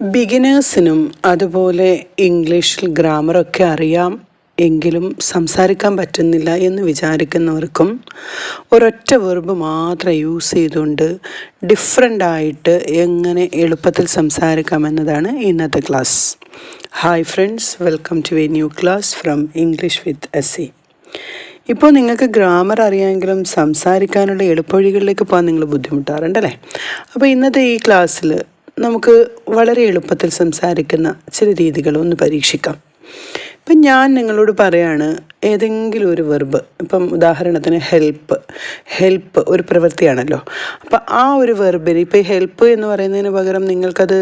ബിഗിനേഴ്സിനും അതുപോലെ ഇംഗ്ലീഷിൽ ഗ്രാമറൊക്കെ അറിയാം എങ്കിലും സംസാരിക്കാൻ പറ്റുന്നില്ല എന്ന് വിചാരിക്കുന്നവർക്കും ഒരൊറ്റ വെർബ് മാത്രം യൂസ് ചെയ്തുകൊണ്ട് ഡിഫറെന്റ് ആയിട്ട് എങ്ങനെ എളുപ്പത്തിൽ സംസാരിക്കാമെന്നതാണ് ഇന്നത്തെ class hi friends welcome to a new class from English with S ഇപ്പോൾ നിങ്ങൾക്ക് ഗ്രാമർ അറിയാമെങ്കിലും സംസാരിക്കാനുള്ള എളുപ്പവഴികളിലേക്ക് പോകാൻ നിങ്ങൾ ബുദ്ധിമുട്ടാറുണ്ടല്ലേ? അപ്പോൾ ഇന്നത്തെ ഈ ക്ലാസ്സിൽ നമുക്ക് വളരെ എളുപ്പത്തിൽ സംസാരിക്കുന്ന ചില രീതികൾ ഒന്ന് പരീക്ഷിക്കാം. ഇപ്പം ഞാൻ നിങ്ങളോട് പറയാണ് ഏതെങ്കിലും ഒരു വെർബ് ഇപ്പം ഉദാഹരണത്തിന് ഹെൽപ്പ് ഹെൽപ്പ് ഒരു പ്രവൃത്തിയാണല്ലോ. അപ്പം ആ ഒരു വെർബിന് ഇപ്പം ഹെൽപ്പ് എന്ന് പറയുന്നതിന് പകരം നിങ്ങൾക്കത്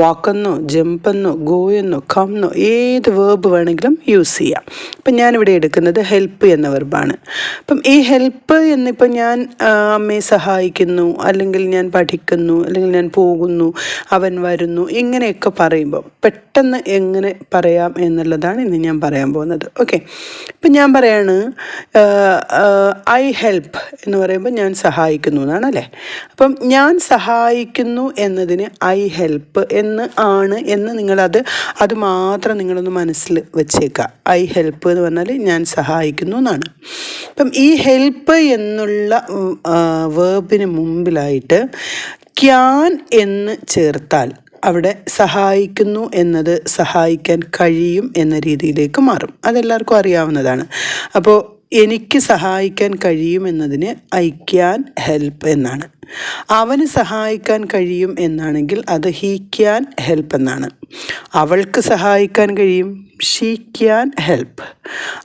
വാക്കെന്നോ ജമ്പെന്നോ ഗോയെന്നോ കംന്നോ ഏത് വേർബ് വേണമെങ്കിലും യൂസ് ചെയ്യാം. അപ്പം ഞാനിവിടെ എടുക്കുന്നത് ഹെൽപ്പ് എന്ന വെർബാണ് അപ്പം ഈ ഹെൽപ്പ് എന്നിപ്പം ഞാൻ അമ്മയെ സഹായിക്കുന്നു അല്ലെങ്കിൽ ഞാൻ പഠിക്കുന്നു അല്ലെങ്കിൽ ഞാൻ പോകുന്നു അവൻ വരുന്നു ഇങ്ങനെയൊക്കെ പറയുമ്പോൾ പെട്ടെന്ന് എങ്ങനെ പറയാം എന്നുള്ളതാണ് ഇന്ന് ഞാൻ പറയാൻ പോകുന്നത്. ഓക്കെ ഇപ്പം ഞാൻ പറയാണ് ഐ ഹെൽപ്പ് എന്ന് പറയുമ്പോൾ ഞാൻ സഹായിക്കുന്നു എന്നാണ് അല്ലേ? അപ്പം ഞാൻ സഹായിക്കുന്നു എന്നതിന് ഐ ഹെൽപ്പ് എന്ന് ആണ് എന്ന് നിങ്ങളത് അത് മാത്രം നിങ്ങളൊന്ന് മനസ്സിൽ വെച്ചേക്കുക ഐ ഹെൽപ്പ് എന്ന് പറഞ്ഞാൽ ഞാൻ സഹായിക്കുന്നു എന്നാണ്. അപ്പം ഈ ഹെൽപ്പ് എന്നുള്ള വേർബിന് മുമ്പിലായിട്ട് ക്യാൻ എന്ന് ചേർത്താൽ അവിടെ സഹായിക്കുന്നു എന്നത് സഹായിക്കാൻ കഴിയും എന്ന രീതിയിലേക്ക് മാറും. അതെല്ലാവർക്കും അറിയാവുന്നതാണ്. അപ്പോൾ എനിക്ക് സഹായിക്കാൻ കഴിയുമെന്നതിന് ഐ ക്യാൻ ഹെൽപ്പ് എന്നാണ്. അവന് സഹായിക്കാൻ കഴിയും എന്നാണെങ്കിൽ അത് ഹീ ക്യാൻ ഹെൽപ്പ് എന്നാണ്. അവൾക്ക് സഹായിക്കാൻ കഴിയും ഷീ ക്യാൻ ഹെൽപ്പ്.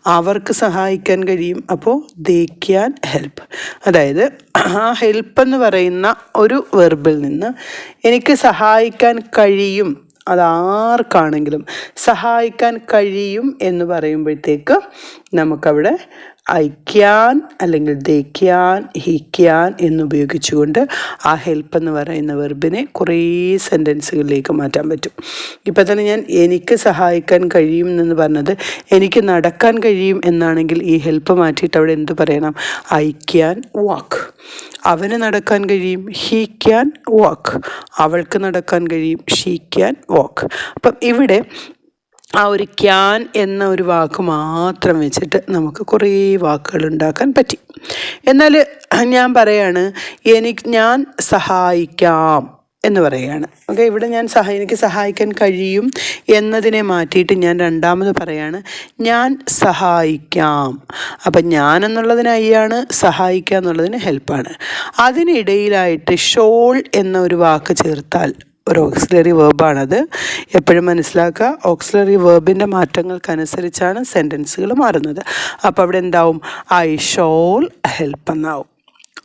അവർക്ക് സഹായിക്കാൻ കഴിയും അപ്പോൾ ദേ ക്യാൻ ഹെൽപ്പ്. അതായത് ആ ഹെൽപ്പ് എന്ന് പറയുന്ന ഒരു വെർബിൽ നിന്ന് എനിക്ക് സഹായിക്കാൻ കഴിയും. അതാർക്കാണെങ്കിലും സഹായിക്കാൻ കഴിയും എന്ന് പറയുമ്പോഴത്തേക്ക് നമുക്കവിടെ ഐ ക്യാൻ അല്ലെങ്കിൽ ദേ ക്യാൻ ഹി ക്യാൻ എന്നുപയോഗിച്ചുകൊണ്ട് ആ ഹെൽപ്പ് എന്ന് പറയുന്ന വെർബിനെ കുറേ സെന്റൻസുകളിലേക്ക് മാറ്റാൻ പറ്റും. ഇപ്പോൾ തന്നെ ഞാൻ എനിക്ക് സഹായിക്കാൻ കഴിയും എന്ന് പറഞ്ഞത് എനിക്ക് നടക്കാൻ കഴിയും എന്നാണെങ്കിൽ ഈ ഹെൽപ്പ് മാറ്റിയിട്ട് അവിടെ എന്ത് പറയണം? I can walk. അവന് നടക്കാൻ കഴിയും ഹീ ക്യാൻ വാക്ക്. അവൾക്ക് നടക്കാൻ കഴിയും ഷീ ക്യാൻ വാക്ക്. അപ്പം ഇവിടെ ആ ഒരു ക്യാൻ എന്ന ഒരു വാക്ക് മാത്രം വെച്ചിട്ട് നമുക്ക് കുറേ വാക്കുകൾ ഉണ്ടാക്കാൻ പറ്റി. എന്നാൽ ഞാൻ പറയാണ് എനിക്ക് ഞാൻ സഹായിക്കാം എന്ന് പറയുകയാണ് ഓക്കെ ഇവിടെ ഞാൻ സഹ എനിക്ക് സഹായിക്കാൻ കഴിയും എന്നതിനെ മാറ്റിയിട്ട് ഞാൻ രണ്ടാമത് പറയാണ് ഞാൻ സഹായിക്കാം അപ്പം ഞാൻ എന്നുള്ളതിന് അയ്യാണ് സഹായിക്കുക എന്നുള്ളതിന് ഹെൽപ്പാണ് അതിനിടയിലായിട്ട് ഷോൾ എന്ന ഒരു വാക്ക് ചേർത്താൽ ഒരു ഓക്സിലറി വേർബാണത് എപ്പോഴും മനസ്സിലാക്കുക ഓക്സിലറി വേർബിന്റെ മാറ്റങ്ങൾക്കനുസരിച്ചാണ് സെന്റൻസുകൾ മാറുന്നത്. അപ്പോൾ അവിടെ എന്താവും? ഐ ഷോൾ ഹെൽപ്പ് എന്നാവും.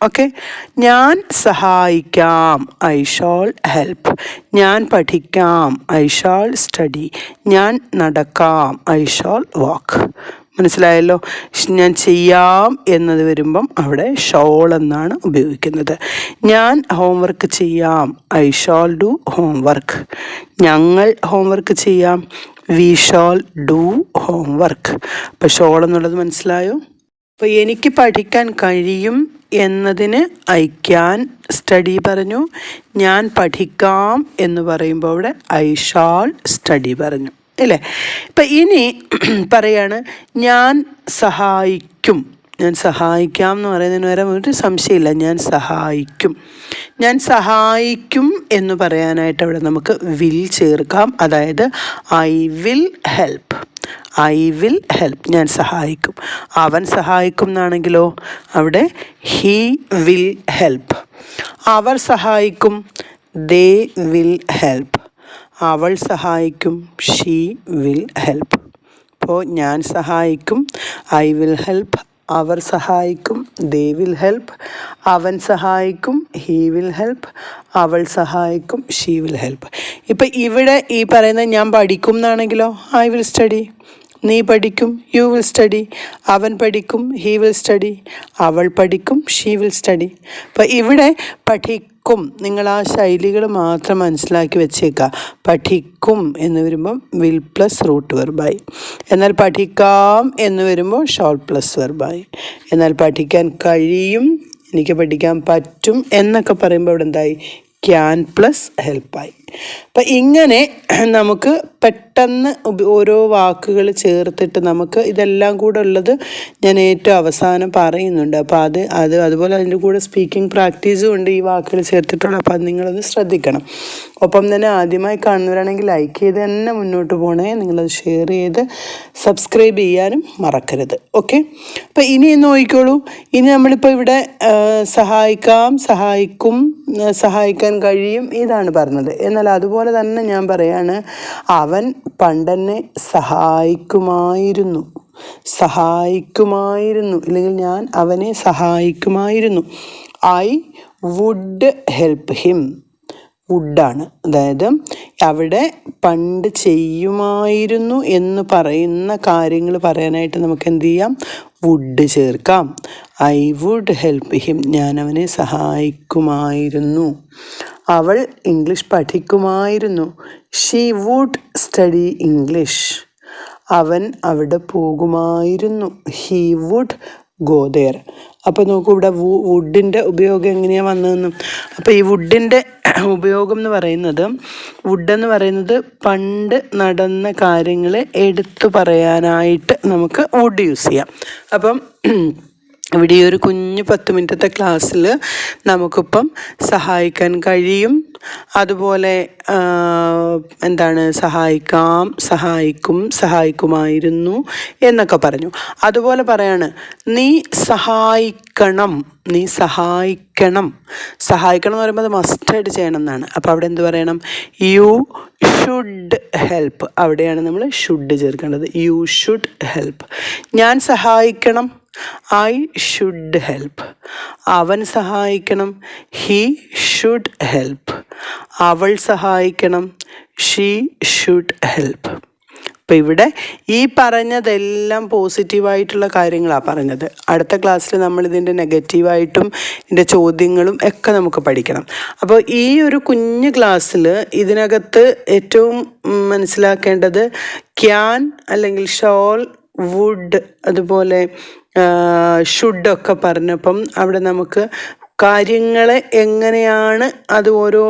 ഓക്കെ ഞാൻ സഹായിക്കാം. ഐ ഷോൾ ഹെൽപ്പ് ഞാൻ പഠിക്കാം. ഐ ഷോൾ സ്റ്റഡി ഞാൻ നടക്കാം. ഐ ഷോൾ വാക്ക് മനസ്സിലായല്ലോ? ഞാൻ ചെയ്യാം എന്നത് വരുമ്പം അവിടെ ഷോൾ എന്നാണ് ഉപയോഗിക്കുന്നത്. ഞാൻ ഹോംവർക്ക് ചെയ്യാം. ഐ ഷോൾ ഡു ഹോംവർക്ക് ഞങ്ങൾ ഹോംവർക്ക് ചെയ്യാം. വി ഷോൾ ഡു ഹോംവർക്ക് അപ്പോൾ ഷോൾ എന്നുള്ളത് മനസ്സിലായോ? അപ്പോൾ എനിക്ക് പഠിക്കാൻ കഴിയും എന്നതിന് ഐ ക്യാൻ സ്റ്റഡി പറഞ്ഞു. ഞാൻ പഠിക്കാം എന്ന് പറയുമ്പോൾ അവിടെ ഐ ഷാൾ സ്റ്റഡി പറഞ്ഞു. ഇല്ലേ ഇപ്പം ഇനി പറയാണ് ഞാൻ സഹായിക്കും. ഞാൻ സഹായിക്കാം എന്ന് പറയുന്നതിന് വരെ ഒരു സംശയമില്ല. ഞാൻ സഹായിക്കും. ഞാൻ സഹായിക്കും എന്ന് പറയാനായിട്ട് അവിടെ നമുക്ക് വിൽ ചേർക്കാം. അതായത് I will help I will help ഞാൻ സഹായിക്കും. അവൻ സഹായിക്കും എന്നാണെങ്കിലോ? അവിടെ ഹീ വിൽ ഹെൽപ്പ് അവർ സഹായിക്കും. ദേ വിൽ ഹെൽപ്പ് അവൾ സഹായിക്കും. ഷീ വിൽ ഹെൽപ്പ് അപ്പോൾ ഞാൻ സഹായിക്കും. ഐ വിൽ ഹെൽപ്പ് അവർ സഹായിക്കും. ദേ വിൽ ഹെൽപ്പ് അവൻ സഹായിക്കും. ഹീ വിൽ ഹെൽപ്പ് അവൾ സഹായിക്കും. ഷീ വിൽ ഹെൽപ്പ് ഇപ്പം ഇവിടെ ഈ പറയുന്നത് ഞാൻ പഠിക്കും എന്നാണെങ്കിലോ? ഐ വിൽ സ്റ്റഡി നീ പഠിക്കും. യു വിൽ സ്റ്റഡി അവൻ പഠിക്കും. ഹീ വിൽ സ്റ്റഡി അവൾ പഠിക്കും. ഷീ വിൽ സ്റ്റഡി അപ്പോൾ ഇവിടെ പഠിക്കും. നിങ്ങൾ ആ ശൈലികൾ മാത്രം മനസ്സിലാക്കി വെച്ചേക്കുക. പഠിക്കും എന്ന് വരുമ്പം വിൽ പ്ലസ് റൂട്ട് വെർബായി എന്നാൽ പഠിക്കാം എന്ന് വരുമ്പോൾ ഷോൾ പ്ലസ് വെർബായി എന്നാൽ പഠിക്കാൻ കഴിയും എനിക്ക് പഠിക്കാൻ പറ്റും എന്നൊക്കെ പറയുമ്പോൾ ഇവിടെ എന്തായി? ക്യാൻ പ്ലസ് ഹെൽപ്പായി അപ്പം ഇങ്ങനെ നമുക്ക് പെട്ടെന്ന് ഓരോ വാക്കുകൾ ചേർത്തിട്ട് നമുക്ക് ഇതെല്ലാം കൂടെ ഉള്ളത് ഞാൻ ഏറ്റവും അവസാനം പറയുന്നുണ്ട്. അപ്പോൾ അത് അത് അതുപോലെ അതിന്റെ കൂടെ സ്പീക്കിംഗ് പ്രാക്ടീസും ഉണ്ട് ഈ വാക്കുകൾ ചേർത്തിട്ടുള്ള. അപ്പോൾ അത് നിങ്ങളത് ശ്രദ്ധിക്കണം. ഒപ്പം തന്നെ ആദ്യമായി കാണുന്നവരാണെങ്കിൽ ലൈക്ക് ചെയ്ത് തന്നെ മുന്നോട്ട് പോകണേ നിങ്ങളത് ഷെയർ ചെയ്ത് സബ്സ്ക്രൈബ് ചെയ്യാനും മറക്കരുത്. ഓക്കെ അപ്പോൾ ഇനി നോക്കിക്കോളൂ. ഇനി നമ്മളിപ്പോൾ ഇവിടെ സഹായിക്കാം സഹായിക്കും സഹായിക്കാൻ കഴിയും ഇതാണ് പറഞ്ഞത്. എന്നാൽ അതുപോലെ തന്നെ ഞാൻ പറയാണ് അവൻ പണ്ടെന്നെ സഹായിക്കുമായിരുന്നു. സഹായിക്കുമായിരുന്നു. ഇല്ലെങ്കിൽ ഞാൻ അവനെ സഹായിക്കുമായിരുന്നു. I would help him. വുഡാണ്. അതായത് അവിടെ പണ്ട് ചെയ്യുമായിരുന്നു എന്ന് പറയുന്ന കാര്യങ്ങൾ പറയാനായിട്ട് നമുക്ക് എന്ത് ചെയ്യാം? വുഡ് ചേർക്കാം. I would help him. ഞാൻ അവനെ സഹായിക്കുമായിരുന്നു. അവൾ ഇംഗ്ലീഷ് പഠിക്കുമായിരുന്നു. ഷീ വുഡ് സ്റ്റഡി ഇംഗ്ലീഷ് അവൻ അവിടെ പോകുമായിരുന്നു. ഹീ വുഡ് ഗോദേർ അപ്പോൾ നോക്കൂ ഇവിടെ വുഡിന്റെ ഉപയോഗം എങ്ങനെയാണ് വന്നതെന്നും. അപ്പോൾ ഈ വുഡിന്റെ ഉപയോഗം എന്ന് പറയുന്നത് വുഡ് എന്ന് പറയുന്നത് പണ്ട് നടന്ന കാര്യങ്ങൾ എടുത്തു പറയാനായിട്ട് നമുക്ക് വുഡ് യൂസ് ചെയ്യാം. അപ്പം ഇവിടെ ഈ ഒരു കുഞ്ഞു പത്ത് മിനിറ്റത്തെ ക്ലാസ്സിൽ നമുക്കിപ്പം സഹായിക്കാൻ കഴിയും. അതുപോലെ എന്താണ് സഹായിക്കാം സഹായിക്കും സഹായിക്കുമായിരുന്നു എന്നൊക്കെ പറഞ്ഞു. അതുപോലെ പറയാണ് നീ സഹായിക്കണം നീ സഹായിക്കണം. സഹായിക്കണം എന്ന് പറയുമ്പോൾ അത് മസ്റ്റായിട്ട് ചെയ്യണം എന്നാണ് അപ്പോൾ അവിടെ എന്ത് പറയണം? യു ഷുഡ് ഹെൽപ്പ് അവിടെയാണ് നമ്മൾ ഷുഡ് ചേർക്കേണ്ടത്. യു ഷുഡ് ഹെൽപ്പ് ഞാൻ സഹായിക്കണം ഐ ഷുഡ് ഹെൽപ്പ് അവൻ സഹായിക്കണം. ഹീ ഷുഡ് ഹെൽപ്പ് അവൾ സഹായിക്കണം. ഷീ ഷുഡ് ഹെൽപ്പ് അപ്പം ഇവിടെ ഈ പറഞ്ഞതെല്ലാം പോസിറ്റീവായിട്ടുള്ള കാര്യങ്ങളാണ് പറഞ്ഞത്. അടുത്ത ക്ലാസ്സിൽ നമ്മൾ ഇതിന്റെ നെഗറ്റീവായിട്ടും ഇതിന്റെ ചോദ്യങ്ങളും ഒക്കെ നമുക്ക് പഠിക്കണം. അപ്പോൾ ഈ ഒരു കുഞ്ഞു ക്ലാസ്സിൽ ഇതിനകത്ത് ഏറ്റവും മനസ്സിലാക്കേണ്ടത് ക്യാൻ അല്ലെങ്കിൽ ഷോൾ വുഡ് അതുപോലെ ഷുഡൊക്കെ പറഞ്ഞപ്പം അവിടെ നമുക്ക് കാര്യങ്ങളെ എങ്ങനെയാണ് അത് ഓരോ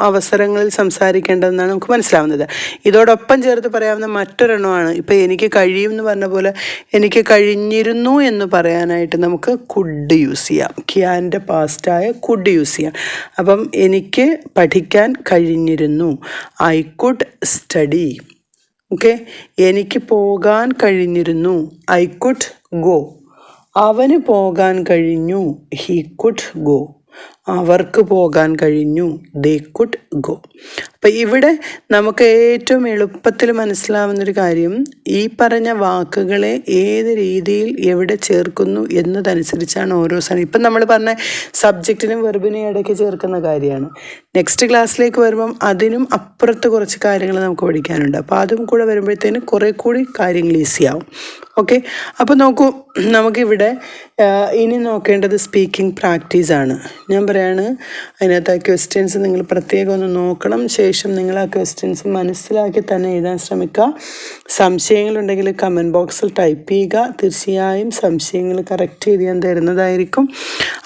അവസരങ്ങളിൽ സംസാരിക്കേണ്ടതെന്നാണ് നമുക്ക് മനസ്സിലാവുന്നത്. ഇതോടൊപ്പം ചേർത്ത് പറയാവുന്ന മറ്റൊരെണ്ണമാണ്. ഇപ്പം എനിക്ക് കഴിയും എന്ന് പറഞ്ഞ പോലെ എനിക്ക് കഴിഞ്ഞിരുന്നു എന്ന് പറയാനായിട്ട് നമുക്ക് കുഡ് യൂസ് ചെയ്യാം. ക്യാന്റെ പാസ്റ്റായ കുഡ് യൂസ് ചെയ്യാം. അപ്പം എനിക്ക് പഠിക്കാൻ കഴിഞ്ഞിരുന്നു. ഐ കുഡ് സ്റ്റഡി ഓക്കെ എനിക്ക് പോകാൻ കഴിഞ്ഞിരുന്നു. ഐ കുഡ് ഗോ അവന് പോകാൻ കഴിഞ്ഞു. He could go. അവർക്ക് പോകാൻ കഴിഞ്ഞു. They could go. അപ്പം ഇവിടെ നമുക്ക് ഏറ്റവും എളുപ്പത്തിൽ മനസ്സിലാവുന്നൊരു കാര്യം ഈ പറഞ്ഞ വാക്കുകളെ ഏത് രീതിയിൽ എവിടെ ചേർക്കുന്നു എന്നതനുസരിച്ചാണ് ഓരോ സമയം ഇപ്പം നമ്മൾ പറഞ്ഞ സബ്ജക്റ്റിനും വെർബിനും ഇടയ്ക്ക് ചേർക്കുന്ന കാര്യമാണ്. നെക്സ്റ്റ് ക്ലാസ്സിലേക്ക് വരുമ്പം അതിനും അപ്പുറത്ത് കുറച്ച് കാര്യങ്ങൾ നമുക്ക് പഠിക്കാനുണ്ട്. അപ്പോൾ അതും കൂടെ വരുമ്പോഴത്തേന് കുറേ കൂടി കാര്യങ്ങൾ ഈസിയാവും ഓക്കെ അപ്പോൾ നോക്കൂ നമുക്കിവിടെ ഇനി നോക്കേണ്ടത് സ്പീക്കിംഗ് പ്രാക്ടീസാണ് ഞാൻ പറയാണ് അതിനകത്ത് ക്വസ്റ്റ്യൻസ് നിങ്ങൾ പ്രത്യേകം ഒന്ന് നോക്കണം. ശേഷം നിങ്ങൾ ആ ക്വസ്റ്റ്യൻസ് മനസ്സിലാക്കി തന്നെ എഴുതാൻ ശ്രമിക്കുക. സംശയങ്ങളുണ്ടെങ്കിൽ കമന്റ് ബോക്സിൽ ടൈപ്പ് ചെയ്യുക. തീർച്ചയായും സംശയങ്ങൾ കറക്റ്റ് ചെയ്ത് ഞാൻ തരുന്നതായിരിക്കും.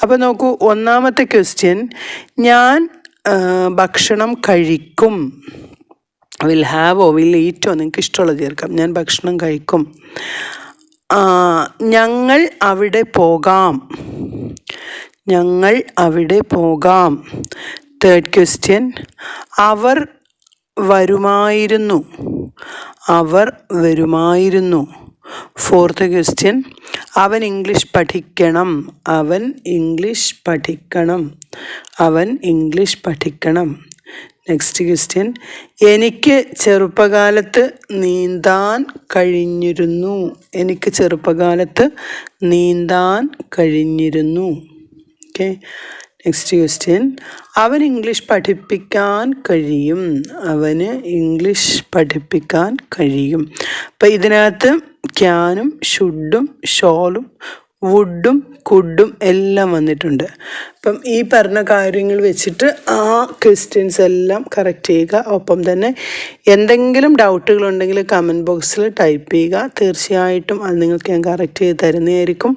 അപ്പോൾ നോക്കൂ ഒന്നാമത്തെ ക്വസ്റ്റ്യൻ ഞാൻ ഭക്ഷണം കഴിക്കും. വിൽ ഹാവോ വിൽ ഈറ്റോ നിങ്ങൾക്ക് ഇഷ്ടമുള്ള ചേർക്കാം. ഞാൻ ഭക്ഷണം കഴിക്കും. ഞങ്ങൾ അവിടെ പോകാം. ഞങ്ങൾ അവിടെ പോകാം. തേർഡ് ക്വസ്റ്റ്യൻ അവർ വരുമായിരുന്നു. അവർ വരുമായിരുന്നു. ഫോർത്ത് ക്വസ്റ്റ്യൻ അവൻ ഇംഗ്ലീഷ് പഠിക്കണം. അവൻ ഇംഗ്ലീഷ് പഠിക്കണം. അവൻ ഇംഗ്ലീഷ് പഠിക്കണം. നെക്സ്റ്റ് ക്വസ്റ്റ്യൻ എനിക്ക് ചെറുപ്പകാലത്ത് നീന്താൻ കഴിഞ്ഞിരുന്നു. എനിക്ക് ചെറുപ്പകാലത്ത് നീന്താൻ കഴിഞ്ഞിരുന്നു. ഓക്കെ നെക്സ്റ്റ് ക്വസ്റ്റ്യൻ അവൻ ഇംഗ്ലീഷ് പഠിപ്പിക്കാൻ കഴിയും. അവന് ഇംഗ്ലീഷ് പഠിപ്പിക്കാൻ കഴിയും. അപ്പം ഇതിനകത്ത് ക്യാനും ഷുഡും ഷോളും വുഡും കുഡും എല്ലാം വന്നിട്ടുണ്ട്. അപ്പം ഈ പറഞ്ഞ കാര്യങ്ങൾ വെച്ചിട്ട് ആ ക്വസ്റ്റ്യൻസ് എല്ലാം കറക്റ്റ് ചെയ്യുക. ഒപ്പം തന്നെ എന്തെങ്കിലും ഡൗട്ടുകൾ ഉണ്ടെങ്കിൽ കമന്റ് ബോക്സിൽ ടൈപ്പ് ചെയ്യുക. തീർച്ചയായിട്ടും അത് നിങ്ങൾക്ക് ഞാൻ കറക്റ്റ് ചെയ്ത് തരുന്നതായിരിക്കും.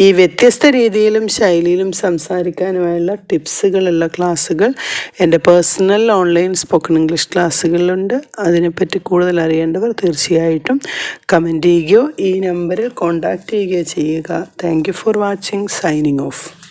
ഈ വ്യത്യസ്ത രീതിയിലും ശൈലിയിലും സംസാരിക്കാനുമായുള്ള ടിപ്സുകളുള്ള ക്ലാസ്സുകൾ എന്റെ പേഴ്സണൽ ഓൺലൈൻ സ്പോക്കൺ ഇംഗ്ലീഷ് ക്ലാസ്സുകളിലുണ്ട് അതിനെപ്പറ്റി കൂടുതൽ അറിയേണ്ടവർ തീർച്ചയായിട്ടും കമന്റ് ചെയ്യുകയോ ഈ നമ്പറിൽ കോൺടാക്റ്റ് ചെയ്യുകയോ ചെയ്യുക. Thank you for watching. Signing off.